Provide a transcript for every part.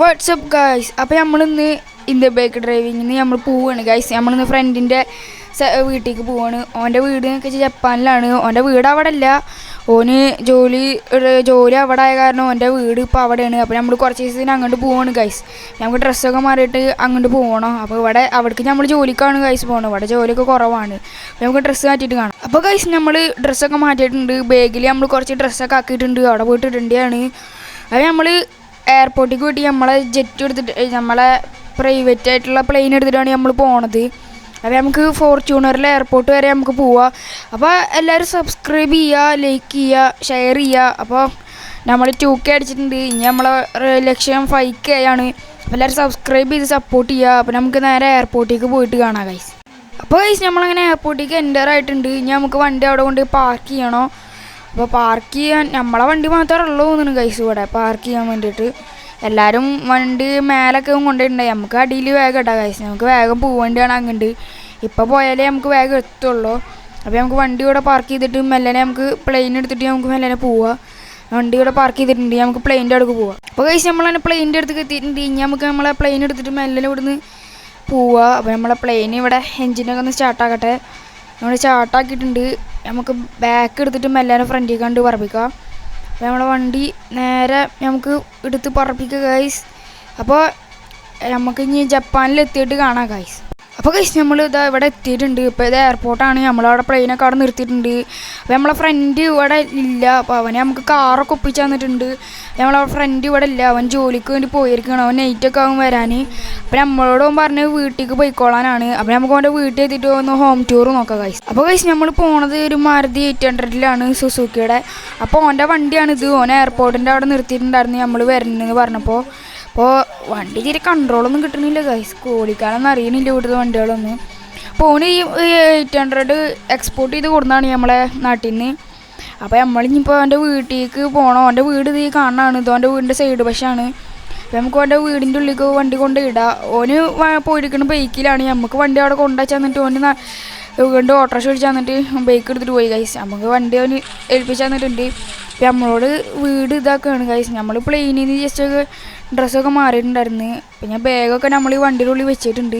WhatsApp guys അപ്പോൾ നമ്മളിന്ന് India bike ഡ്രൈവിങ്ങിന് നമ്മൾ പോവുകയാണ് ഗായ്സ് നമ്മളിന്ന് ഫ്രണ്ടിന്റെ വീട്ടിലേക്ക് പോവാണ്. ഓന്റെ വീട് എന്നൊക്കെ വെച്ചാൽ ജപ്പാനിലാണ്. ഓന്റെ വീട് അവിടെ അല്ല ഓന് ജോലി ജോലി അവിടെ ആയ കാരണം ഓന്റെ വീട് ഇപ്പോൾ അവിടെയാണ്. അപ്പോൾ നമ്മൾ കുറച്ച് ദിവസത്തിന് അങ്ങോട്ട് പോവാണ് ഗൈസ് നമുക്ക് ഡ്രസ്സൊക്കെ മാറിയിട്ട് അങ്ങോട്ട് പോകണം അപ്പോൾ ഇവിടെ അവിടേക്ക് നമ്മൾ ജോലിക്കാണ് ഗൈസ് പോകണം ഇവിടെ ജോലിയൊക്കെ കുറവാണ്. അപ്പോൾ നമുക്ക് ഡ്രസ്സ് മാറ്റിയിട്ട് കാണാം. അപ്പോൾ ഗൈസ് നമ്മൾ ഡ്രസ്സൊക്കെ മാറ്റിയിട്ടുണ്ട്. ബാഗിൽ നമ്മൾ കുറച്ച് ഡ്രസ്സൊക്കെ ആക്കിയിട്ടുണ്ട്. അവിടെ പോയിട്ട് ഇടേണ്ടതാണ് അത് നമ്മൾ എയർപോർട്ടിലേക്ക് കൂട്ടി നമ്മളെ ജെറ്റ് എടുത്തിട്ട് നമ്മളെ പ്രൈവറ്റ് ആയിട്ടുള്ള പ്ലെയിൻ എടുത്തിട്ടാണ് നമ്മൾ പോണത്. അപ്പോൾ നമുക്ക് ഫോർച്യൂണറിൽ എയർപോർട്ട് വരെ നമുക്ക് പോവാം. അപ്പോൾ എല്ലാവരും സബ്സ്ക്രൈബ് ചെയ്യുക ലൈക്ക് ചെയ്യുക ഷെയർ ചെയ്യുക അപ്പോൾ നമ്മൾ ടു കെ അടിച്ചിട്ടുണ്ട്. ഇനി നമ്മളെ ലക്ഷ്യം ഫൈവ് കെ ആണ്. അപ്പോൾ എല്ലാവരും സബ്സ്ക്രൈബ് ചെയ്ത് സപ്പോർട്ട് ചെയ്യുക അപ്പോൾ നമുക്ക് നേരെ എയർപോർട്ടിലേക്ക് പോയിട്ട് കാണാം ഗൈസ് അപ്പോൾ ഗൈസ് നമ്മളങ്ങനെ എയർപോർട്ടിലേക്ക് എന്റർ ആയിട്ടുണ്ട്. ഇനി നമുക്ക് വണ്ടി അവിടെ കൊണ്ട് പാർക്ക് ചെയ്യണോ. അപ്പോൾ പാർക്ക് ചെയ്യാൻ നമ്മളെ വണ്ടി മാത്രമേ ഉള്ളൂ തോന്നുന്നു ഗൈസ് ഇവിടെ. പാർക്ക് ചെയ്യാൻ വേണ്ടിയിട്ട്. എല്ലാവരും വണ്ടി മേലൊക്കെ കൊണ്ടുപോയിട്ടുണ്ടായി നമുക്ക് അടിയിൽ വേഗം ഇടാം ഗൈസ് നമുക്ക് വേഗം പോവേണ്ടിയാണ് അങ്ങോട്ട് ഇപ്പോൾ പോയാലേ നമുക്ക് വേഗം എത്തുള്ളൂ. അപ്പോൾ നമുക്ക് വണ്ടി ഇവിടെ പാർക്ക് ചെയ്തിട്ട് മെല്ലനെ നമുക്ക് പ്ലെയിൻ എടുത്തിട്ട് നമുക്ക് മെല്ലനെ പോവാം. വണ്ടി ഇവിടെ പാർക്ക് ചെയ്തിട്ടുണ്ട്. നമുക്ക് പ്ലെയിന്റെ അടുക്ക് പോവാം. അപ്പോൾ കഴിച്ച് തന്നെ പ്ലെയിന്റെ അടുത്ത് എത്തിയിട്ടുണ്ട്. ഇനി നമുക്ക് നമ്മളെ പ്ലെയിൻ എടുത്തിട്ട് മെല്ലനെ ഇവിടുന്ന് പോവുക അപ്പോൾ നമ്മളെ പ്ലെയിൻ ഇവിടെ എൻജിനൊക്കെ ഒന്ന് സ്റ്റാർട്ടാക്കട്ടെ നമ്മൾ ചാട്ടാക്കിയിട്ടുണ്ട്. നമുക്ക് ബാക്ക് എടുത്തിട്ട് മെല്ലാനെ ഫ്രണ്ടിൽ കണ്ട് പറപ്പിക്കാം. അപ്പോൾ നമ്മുടെ വണ്ടി നേരെ നമുക്ക് എടുത്ത് പറപ്പിക്കുക ഗൈസ് അപ്പോൾ നമുക്ക് ഇനി ജപ്പാനിൽ എത്തിയിട്ട് കാണാം ഗൈസ് അപ്പോൾ കഴിച്ച് നമ്മൾ ഇതാ ഇവിടെ എത്തിയിട്ടുണ്ട്. ഇപ്പോൾ ഇത് എയർപോർട്ടാണ് നമ്മളവിടെ പ്ലെയിനൊക്കെ അവിടെ നിർത്തിയിട്ടുണ്ട്. അപ്പോൾ നമ്മളെ ഫ്രണ്ട് ഇവിടെ ഇല്ല. അപ്പോൾ അവനെ നമുക്ക് കാറൊക്കെ ഒപ്പിച്ച് തന്നിട്ടുണ്ട്. നമ്മളെ ഫ്രണ്ട് ഇവിടെ ഇല്ല. അവൻ ജോലിക്ക് വേണ്ടി പോയിരിക്കുകയാണ്. അവൻ നൈറ്റൊക്കെ ആകും വരാൻ അപ്പോൾ നമ്മളോട് അവൻ പറഞ്ഞ് വീട്ടിലേക്ക് പോയിക്കോളാനാണ്. അപ്പോൾ നമുക്ക് അവന്റെ വീട്ടിൽ എത്തിയിട്ട് ഒന്ന് ഹോം ടൂർ നോക്കാം ഗൈസ് അപ്പോൾ കഴിച്ച് നമ്മൾ പോണത് ഒരു മാരുതി എയ്റ്റ് ഹൺഡ്രഡിലാണ് സുസുക്കിയുടെ. അപ്പോൾ ഓന്റെ വണ്ടിയാണിത്. ഓൻ എയർപോർട്ടിന്റെ അവിടെ നിർത്തിയിട്ടുണ്ടായിരുന്നു. നമ്മൾ വരുന്നതെന്ന് പറഞ്ഞപ്പോൾ അപ്പോൾ വണ്ടി തീരെ കൺട്രോളൊന്നും കിട്ടണില്ല ഗൈസ് കോടിക്കാലൊന്നും അറിയണില്ല ഇവിടുത്തെ വണ്ടികളൊന്നും. അപ്പോൾ ഓന് ഈ എയ്റ്റ് ഹൺഡ്രഡ് എക്സ്പോർട്ട് ചെയ്ത് കൊടുത്താണ് നമ്മളെ നാട്ടിൽ നിന്ന് അപ്പോൾ നമ്മളിനിപ്പോൾ അവന്റെ വീട്ടിലേക്ക് പോകണം അവന്റെ വീട് ഇത് കാണാണ്. ഇത് അവന്റെ വീടിന്റെ സൈഡ് പക്ഷാണ് അപ്പോൾ നമുക്ക് അവന്റെ വീടിന്റെ ഉള്ളിലേക്ക് വണ്ടി കൊണ്ട് ഇടാം. ഓന് പോയിരിക്കുന്ന ബൈക്കിലാണ് നമുക്ക് വണ്ടി അവിടെ കൊണ്ടുവച്ച് തന്നിട്ട് ഓന് കൊണ്ട് ഓട്ടോറിക്ഷ വിളിച്ച് തന്നിട്ട് ബൈക്ക് എടുത്തിട്ട് പോയി കൈസ് നമുക്ക് വണ്ടി അവന് ഏൽപ്പിച്ച് തന്നിട്ടുണ്ട്. അപ്പം നമ്മളോട് വീട് ഇതാക്കുകയാണ് ഗൈസ് നമ്മൾ പ്ലെയിനിൽ നിന്ന് ജസ്റ്റ് ഒക്കെ ഡ്രസ്സൊക്കെ മാറിയിട്ടുണ്ടായിരുന്നു. ഞാൻ ബാഗൊക്കെ നമ്മൾ ഈ വണ്ടിയുടെ ഉള്ളിൽ വെച്ചിട്ടുണ്ട്.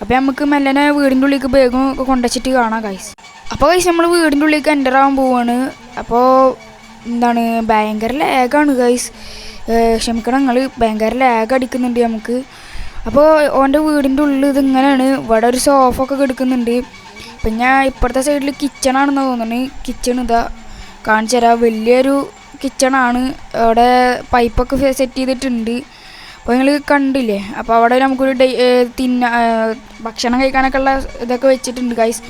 അപ്പോൾ നമുക്ക് മെല്ലനെ വീടിന്റെ ഉള്ളിലേക്ക് ബാഗും ഒക്കെ കൊണ്ടുവച്ചിട്ട് കാണാം ഗൈസ് അപ്പോൾ കൈസ് നമ്മൾ വീടിന്റെ ഉള്ളിലേക്ക് എന്റർ ആവാൻ പോവാണ്. അപ്പോൾ എന്താണ് ഭയങ്കര ലാഗാണ് കൈസ് ക്ഷമിക്കണം നിങ്ങൾ ഭയങ്കര ലാഗ് അടിക്കുന്നുണ്ട് നമുക്ക്. അപ്പോൾ ഓന്റെ വീടിന്റെ ഉള്ളിൽ ഇതിങ്ങനെയാണ് ഇവിടെ ഒരു സോഫ ഒക്കെ കിടക്കുന്നുണ്ട്. പിന്നെ ഇപ്പുറത്തെ സൈഡിൽ കിച്ചണാണെന്ന് തോന്നുന്നത് കിച്ചൺ ഇതാ. കാണിച്ചു തരാം വലിയൊരു കിച്ചണാണ്. അവിടെ പൈപ്പൊക്കെ സെറ്റ് ചെയ്തിട്ടുണ്ട്. അപ്പോൾ നിങ്ങൾ കണ്ടില്ലേ? അപ്പോൾ അവിടെ നമുക്കൊരു ഡേ തിന്ന ഭക്ഷണം കഴിക്കാനൊക്കെ ഉള്ള ഇതൊക്കെ വെച്ചിട്ടുണ്ട് ഗൈസ്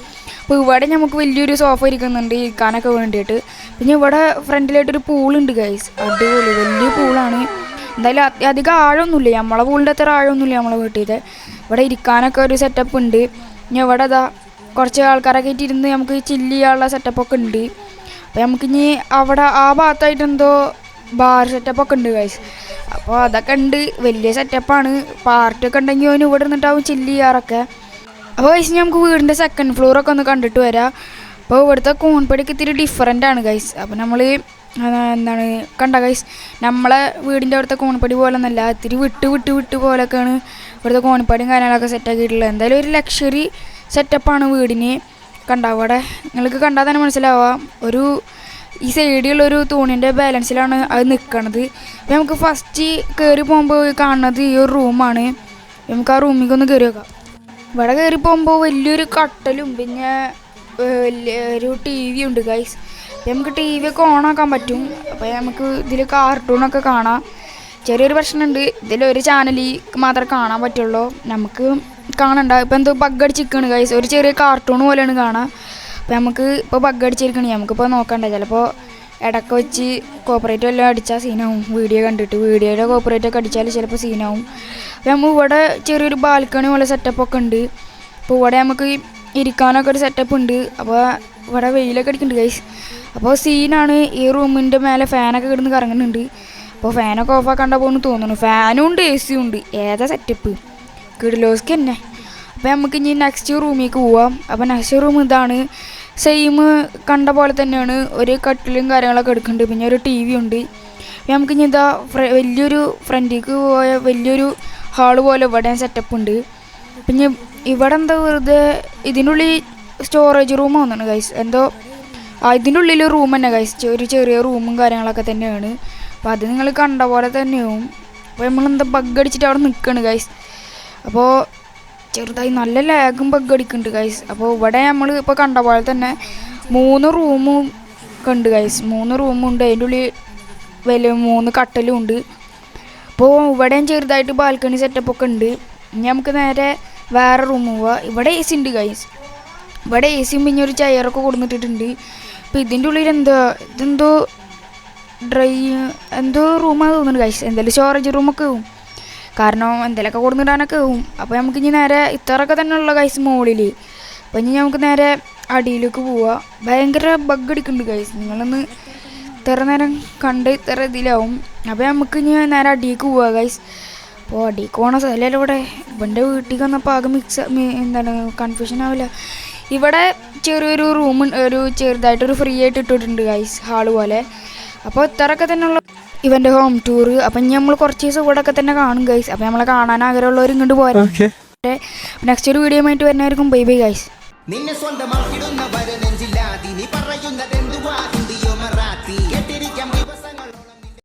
അപ്പോൾ ഇവിടെ നമുക്ക് വലിയൊരു സോഫ ഇരിക്കുന്നുണ്ട് ഇരിക്കാനൊക്കെ വേണ്ടിയിട്ട്. പിന്നെ ഇവിടെ ഫ്രണ്ടിലായിട്ടൊരു പൂളുണ്ട് ഗൈസ് അടിപൊളി. വലിയ പൂളാണ്. എന്തായാലും അധികം ആഴമൊന്നുമില്ല. നമ്മളെ പൂളിന്റെ അത്ര ആഴമൊന്നുമില്ല നമ്മളെ വീട്ടിൽ ഇവിടെ ഇരിക്കാനൊക്കെ ഒരു സെറ്റപ്പ് ഉണ്ട്. ഇനി ഇവിടെ ഇതാ കുറച്ച് ആൾക്കാരൊക്കെ ആയിട്ട് ഇരുന്ന് നമുക്ക് ചില്ല് ചെയ്യാനുള്ള സെറ്റപ്പൊക്കെ ഉണ്ട്. അപ്പോൾ നമുക്കിനി അവിടെ ആ ഭാഗത്തായിട്ട് എന്തോ ബാർ സെറ്റപ്പൊക്കെ ഉണ്ട് ഗൈസ് അപ്പോൾ അതൊക്കെ ഉണ്ട്. വലിയ സെറ്റപ്പാണ് പാർട്ടിയൊക്കെ ഉണ്ടെങ്കിൽ അവന് ഇവിടെ നിന്നിട്ടാവും ചില്ല് ചെയ്യാറൊക്കെ. അപ്പോൾ ഗൈസ് നമുക്ക് വീടിന്റെ സെക്കൻഡ് ഫ്ലോറൊക്കെ ഒന്ന് കണ്ടിട്ട് വരാം. അപ്പോൾ ഇവിടുത്തെ കൂൺപടിക്ക് ഇത്തിരി ഡിഫറെന്റ് ആണ് ഗൈസ് അപ്പോൾ നമ്മൾ എന്താണ് കണ്ട ഗൈസ് നമ്മളെ വീടിന്റെ അവിടുത്തെ കോണിപ്പടി പോലെ ഒന്നല്ല. ഇത്തിരി വിട്ട് വിട്ട് വിട്ട് പോലെയൊക്കെയാണ് ഇവിടുത്തെ കോണിപ്പടിയും കാര്യങ്ങളൊക്കെ സെറ്റാക്കിയിട്ടുള്ളത് എന്തായാലും ഒരു ലക്ഷറി സെറ്റപ്പാണ് വീടിന്. കണ്ട അവിടെ? നിങ്ങൾക്ക് കണ്ടാൽ തന്നെ മനസ്സിലാവാം. ഒരു ഈ സൈഡിലുള്ളൊരു തൂണിന്റെ ബാലൻസിലാണ് അത് നിൽക്കണത് അപ്പം നമുക്ക് ഫസ്റ്റ് കയറി പോകുമ്പോൾ കാണുന്നത് ഈ ഒരു റൂമാണ് നമുക്ക് ആ റൂമിലേക്ക് ഒന്ന് കയറി വെക്കാം ഇവിടെ കയറി പോകുമ്പോൾ വലിയൊരു കട്ടലും പിന്നെ ഒരു ടി വി ഉണ്ട് ഗൈസ് നമുക്ക് ടി വി ഒക്കെ ഓണാക്കാൻ പറ്റും. അപ്പോൾ നമുക്ക് ഇതിൽ കാർട്ടൂണൊക്കെ കാണാം. ചെറിയൊരു പ്രശ്നമുണ്ട് ഇതിലൊരു ചാനലിൽ മാത്രമേ കാണാൻ പറ്റുള്ളൂ. നമുക്ക് കാണണ്ട. ഇപ്പം എന്തോ ബഗ് അടിച്ചിരിക്കുകയാണ് ഗൈസ് ഒരു ചെറിയ കാർട്ടൂൺ പോലെയാണ് കാണാം. അപ്പം നമുക്ക് ഇപ്പോൾ ബഗ് അടിച്ചിരിക്കണേ. നമുക്കിപ്പോൾ നോക്കണ്ട. ചിലപ്പോൾ ഇടയ്ക്ക് വെച്ച് കോപ്പറേറ്റ് വല്ലതും അടിച്ചാൽ സീനാവും വീഡിയോ കണ്ടിട്ട് വീഡിയോയുടെ കോപ്പറേറ്റ് ഒക്കെ അടിച്ചാൽ ചിലപ്പോൾ സീനാവും അപ്പം നമ്മൾ ഇവിടെ ചെറിയൊരു ബാൽക്കണി പോലെ സെറ്റപ്പ് ഒക്കെ ഉണ്ട്. അപ്പോൾ ഇവിടെ നമുക്ക് ഇരിക്കാനൊക്കെ ഒരു സെറ്റപ്പ് ഉണ്ട്. അപ്പോൾ ഇവിടെ വെയിലൊക്കെ അടിക്കുന്നുണ്ട് ഗൈസ് അപ്പോൾ സീനാണ് ഈ റൂമിന്റെ മേലെ ഫാനൊക്കെ കിടന്ന് കറങ്ങുന്നുണ്ട്. അപ്പോൾ ഫാനൊക്കെ ഓഫ് ആക്കാണ്ട പോകുന്നു തോന്നുന്നു. ഫാനും ഉണ്ട് എ സിയും ഉണ്ട്. ഏതാ സെറ്റപ്പ് കിടിലോസ്ക്ക് തന്നെ അപ്പോൾ നമുക്ക് ഇനി നെക്സ്റ്റ് റൂമിലേക്ക് പോവാം. അപ്പോൾ നെക്സ്റ്റ് റൂം ഇതാണ് സെയിം കണ്ട പോലെ തന്നെയാണ്. ഒരു കട്ടിലും കാര്യങ്ങളൊക്കെ എടുക്കുന്നുണ്ട്. പിന്നെ ഒരു ടി വി ഉണ്ട്. നമുക്ക് ഇനി ഇതാ വലിയൊരു ഫ്രണ്ടിലേക്ക് പോയ വലിയൊരു ഹാൾ പോലെ ഇവിടെ സെറ്റപ്പ് ഉണ്ട്. പിന്നെ ഇവിടെ എന്താ വെറുതെ ഇതിനുള്ളിൽ സ്റ്റോറേജ് റൂം വന്നാണ് ഗൈസ് എന്തോ ആ ഇതിനുള്ളിൽ റൂം തന്നെ ഗൈസ് ഒരു ചെറിയ റൂമും കാര്യങ്ങളൊക്കെ തന്നെയാണ്. അപ്പോൾ അത് നിങ്ങൾ കണ്ട പോലെ തന്നെയാവും അപ്പോൾ നമ്മളെന്താ ബഗ് അടിച്ചിട്ട് അവിടെ നിൽക്കുകയാണ് ഗൈസ് അപ്പോൾ ചെറുതായി നല്ല ലാഗും ബഗ് അടിക്കുന്നുണ്ട് ഗൈസ് അപ്പോൾ ഇവിടെ നമ്മൾ ഇപ്പോൾ കണ്ട പോലെ തന്നെ മൂന്ന് റൂമും കണ്ട് ഗൈസ് മൂന്ന് റൂമും ഉണ്ട്. അതിന്റെ ഉള്ളിൽ വലിയ മൂന്ന് കട്ടലും ഉണ്ട്. അപ്പോൾ ഇവിടെയും ചെറുതായിട്ട് ബാൽക്കണി സെറ്റപ്പ് ഒക്കെ ഉണ്ട്. ഇനി നമുക്ക് നേരെ വേറെ റൂം പോവാം. ഇവിടെ എ സി ഉണ്ട് ഗൈസ് ഇവിടെ എ സിയും പിന്നെ ഒരു ചെയറൊക്കെ കൊടുത്തിട്ടുണ്ട് അപ്പോൾ ഇതിന്റെ ഉള്ളിൽ എന്താ ഇതെന്തോ ഡ്രൈ എന്തോ റൂമാണ് തോന്നുന്നുണ്ട് ഗൈസ് എന്തായാലും സ്റ്റോറേജ് റൂമൊക്കെ ആവും. കാരണം എന്തെങ്കിലുമൊക്കെ കൊടുത്തിടാനൊക്കെ ആവും. അപ്പോൾ നമുക്ക് ഇനി നേരെ ഇത്രയൊക്കെ തന്നെ ഉള്ള കൈസ് മുകളിൽ അപ്പോൾ ഇനി നമുക്ക് നേരെ അടിയിലേക്ക് പോവുക ഭയങ്കര ബഗ് അടിക്കുന്നുണ്ട് കൈസ് നിങ്ങളൊന്ന് ഇത്ര നേരം കണ്ട് ഇത്ര ഇതിലാവും. അപ്പോൾ നമുക്ക് ഇനി നേരെ അടിയിലേക്ക് പോവുക കൈസ് അപ്പോൾ അടിയിലേക്ക് പോകണ സ്ഥലമല്ല ഇവിടെ? ഇവന്റെ വീട്ടിൽ വന്നപ്പോൾ ആകെ മിക്സ് എന്താണ് കൺഫ്യൂഷൻ ആവില്ല ഇവിടെ ചെറിയൊരു റൂം ഒരു ചെറുതായിട്ടൊരു ഫ്രീ ആയിട്ട് ഇട്ടിട്ടുണ്ട് ഗൈസ് ഹാൾ പോലെ. അപ്പോൾ ഇത്രയൊക്കെ തന്നെയുള്ള ഇവന്റെ ഹോം ടൂർ അപ്പം ഇനി നമ്മൾ കുറച്ച് ദിവസം ഇവിടെ ഒക്കെ തന്നെ കാണും ഗൈസ് അപ്പം നമ്മളെ കാണാൻ ആഗ്രഹമുള്ളവർ ഇങ്ങോട്ട് പോരാ. നെക്സ്റ്റ് ഒരു വീഡിയോ ആയിട്ട് വരുന്നവർക്കും ബൈ ബൈ ഗൈസ് നിന്നെ പറയുന്നതെന്തുവാ